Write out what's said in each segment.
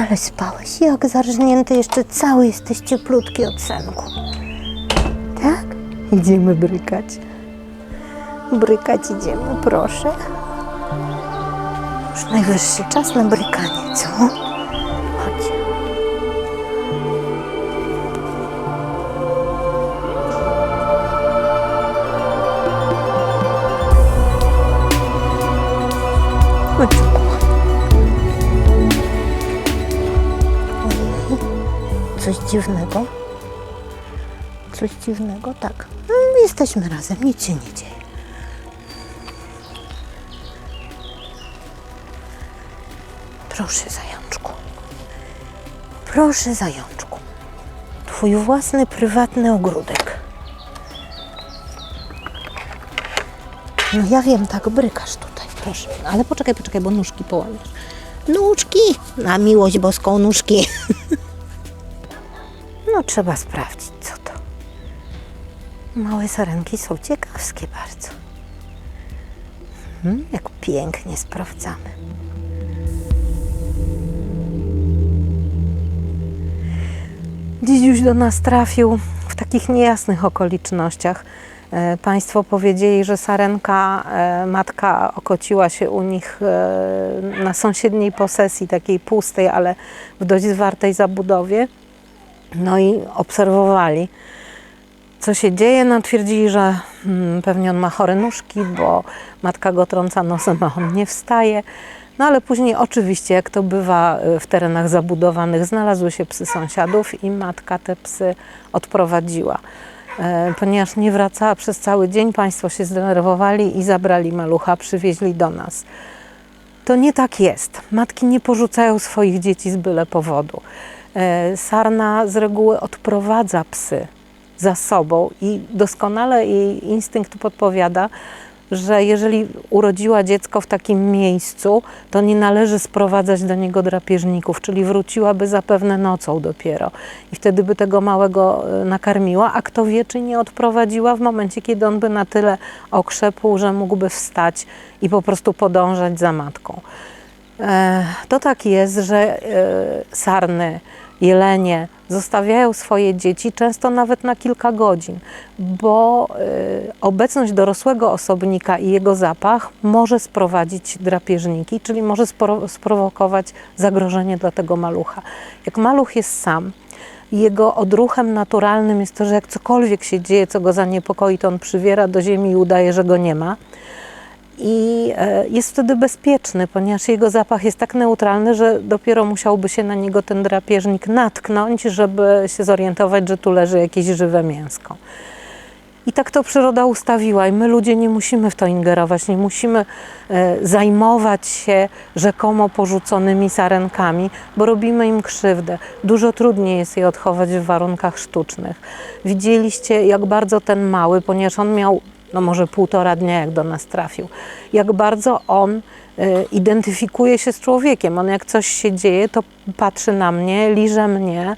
Ale spałeś, jak zarżnięty, jeszcze cały jesteś cieplutki od senku. Tak? Idziemy brykać. Brykać idziemy, proszę. Już najwyższy czas na brykanie, co? Dziwnego. Coś dziwnego, tak. Mm, Jesteśmy razem, nic się nie dzieje. Proszę, zajączku. Proszę, zajączku. Twój własny, prywatny ogródek. No ja wiem, tak brykasz tutaj, proszę. Ale poczekaj, poczekaj, bo nóżki połamiesz. Nóżki! Na miłość boską nóżki. No trzeba sprawdzić, co to. Małe sarenki są ciekawskie bardzo. Hmm, jak pięknie sprawdzamy. Dziś do nas trafił w takich niejasnych okolicznościach. E, Państwo powiedzieli, że sarenka, e, matka okociła się u nich e, na sąsiedniej posesji, takiej pustej, ale w dość zwartej zabudowie. No i obserwowali, co się dzieje. No, twierdzili, że mm, pewnie on ma chore nóżki, bo matka go trąca nosem, a on nie wstaje. No ale później oczywiście, jak to bywa y, w terenach zabudowanych, znalazły się psy sąsiadów i matka te psy odprowadziła. E, Ponieważ nie wracała przez cały dzień, państwo się zdenerwowali i zabrali malucha, przywieźli do nas. To nie tak jest. Matki nie porzucają swoich dzieci z byle powodu. E, Sarna z reguły odprowadza psy za sobą i doskonale jej instynkt podpowiada, że jeżeli urodziła dziecko w takim miejscu, to nie należy sprowadzać do niego drapieżników, czyli wróciłaby zapewne nocą dopiero i wtedy by tego małego e, nakarmiła, a kto wie, czy nie odprowadziła w momencie, kiedy on by na tyle okrzepł, że mógłby wstać i po prostu podążać za matką. E, To tak jest, że sarny, jelenie zostawiają swoje dzieci często nawet na kilka godzin, bo e, obecność dorosłego osobnika i jego zapach może sprowadzić drapieżniki, czyli może spro- sprowokować zagrożenie dla tego malucha. Jak maluch jest sam, jego odruchem naturalnym jest to, że jak cokolwiek się dzieje, co go zaniepokoi, to on przywiera do ziemi i udaje, że go nie ma i e, jest wtedy bezpieczny, ponieważ jego zapach jest tak neutralny, że dopiero musiałby się na niego ten drapieżnik natknąć, żeby się zorientować, że tu leży jakieś żywe mięsko. I tak to przyroda ustawiła, i my ludzie nie musimy w to ingerować, nie musimy e, zajmować się rzekomo porzuconymi sarenkami, bo robimy im krzywdę. Dużo trudniej jest je odchować w warunkach sztucznych. Widzieliście, jak bardzo ten mały, ponieważ on miał no może półtora dnia, jak do nas trafił, jak bardzo on identyfikuje się z człowiekiem. On jak coś się dzieje, to patrzy na mnie, liże mnie.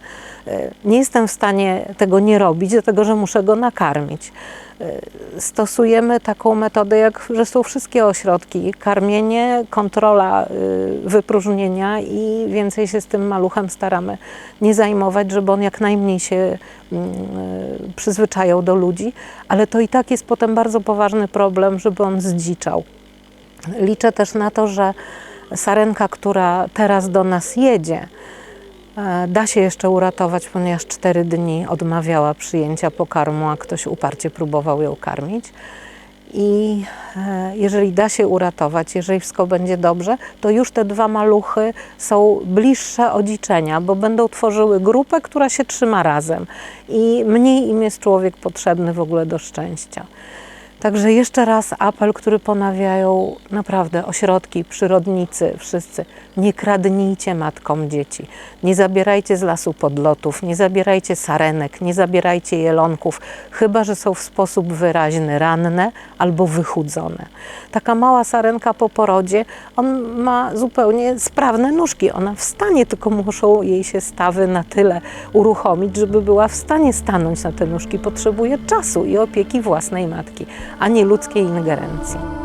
Y, Nie jestem w stanie tego nie robić, dlatego że muszę go nakarmić. Y, Stosujemy taką metodę, jak zresztą wszystkie ośrodki. Karmienie, kontrola y, wypróżnienia i więcej się z tym maluchem staramy nie zajmować, żeby on jak najmniej się mm, y, przyzwyczajał do ludzi, ale to i tak jest potem bardzo poważny problem, żeby on zdziczał. Liczę też na to, że sarenka, która teraz do nas jedzie, e, da się jeszcze uratować, ponieważ cztery dni odmawiała przyjęcia pokarmu, a ktoś uparcie próbował ją karmić. I e, jeżeli da się uratować, jeżeli wszystko będzie dobrze, to już te dwa maluchy są bliższe odziczenia, bo będą tworzyły grupę, która się trzyma razem i mniej im jest człowiek potrzebny w ogóle do szczęścia. Także jeszcze raz apel, który ponawiają naprawdę ośrodki, przyrodnicy, wszyscy. Nie kradnijcie matkom dzieci. Nie zabierajcie z lasu podlotów, nie zabierajcie sarenek, nie zabierajcie jelonków, chyba że są w sposób wyraźny ranne albo wychudzone. Taka mała sarenka po porodzie, on ma zupełnie sprawne nóżki. Ona wstanie, tylko muszą jej się stawy na tyle uruchomić, żeby była w stanie stanąć na te nóżki. Potrzebuje czasu i opieki własnej matki, a nie ludzkiej ingerencji.